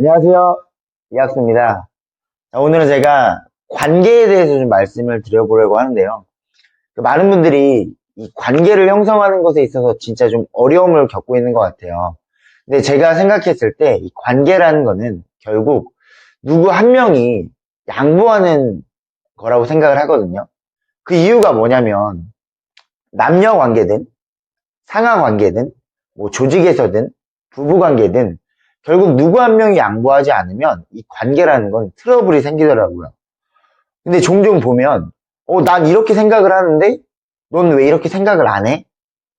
안녕하세요. 이학수입니다. 자, 오늘은 제가 관계에 대해서 좀 말씀을 드려보려고 하는데요. 그 많은 분들이 이 관계를 형성하는 것에 있어서 진짜 좀 어려움을 겪고 있는 것 같아요. 근데 제가 생각했을 때 이 관계라는 거는 결국 누구 한 명이 양보하는 거라고 생각을 하거든요. 그 이유가 뭐냐면 남녀 관계든 상하 관계든 뭐 조직에서든 부부 관계든 결국 누구 한 명이 양보하지 않으면 이 관계라는 건 트러블이 생기더라고요. 근데 종종 보면, 어, 난 이렇게 생각을 하는데, 넌 왜 이렇게 생각을 안 해?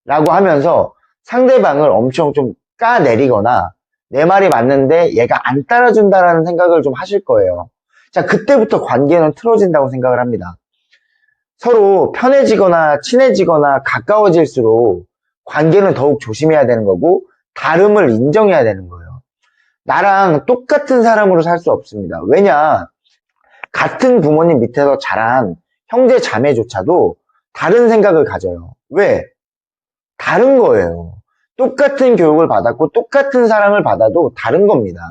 라고 하면서 상대방을 엄청 좀 까내리거나, 내 말이 맞는데 얘가 안 따라준다라는 생각을 좀 하실 거예요. 자, 그때부터 관계는 틀어진다고 생각을 합니다. 서로 편해지거나 친해지거나 가까워질수록 관계는 더욱 조심해야 되는 거고, 다름을 인정해야 되는 거예요. 나랑 똑같은 사람으로 살 수 없습니다. 왜냐? 같은 부모님 밑에서 자란 형제 자매조차도 다른 생각을 가져요. 왜? 다른 거예요. 똑같은 교육을 받았고 똑같은 사랑을 받아도 다른 겁니다.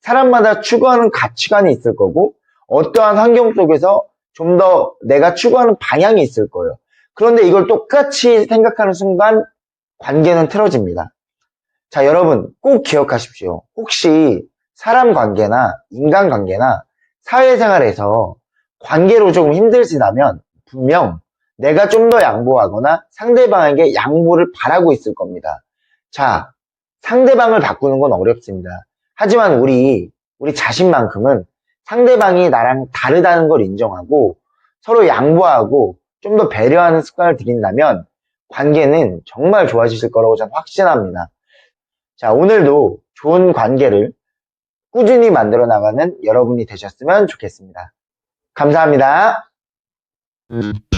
사람마다 추구하는 가치관이 있을 거고 어떠한 환경 속에서 좀 더 내가 추구하는 방향이 있을 거예요. 그런데 이걸 똑같이 생각하는 순간 관계는 틀어집니다. 자, 여러분 꼭 기억하십시오. 혹시 사람 관계나 인간 관계나 사회생활에서 관계로 조금 힘들시다면 분명 내가 좀 더 양보하거나 상대방에게 양보를 바라고 있을 겁니다. 자, 상대방을 바꾸는 건 어렵습니다. 하지만 우리, 우리 자신만큼은 상대방이 나랑 다르다는 걸 인정하고 서로 양보하고 좀 더 배려하는 습관을 들인다면 관계는 정말 좋아지실 거라고 저는 확신합니다. 자, 오늘도 좋은 관계를 꾸준히 만들어 나가는 여러분이 되셨으면 좋겠습니다. 감사합니다. Mm-hmm.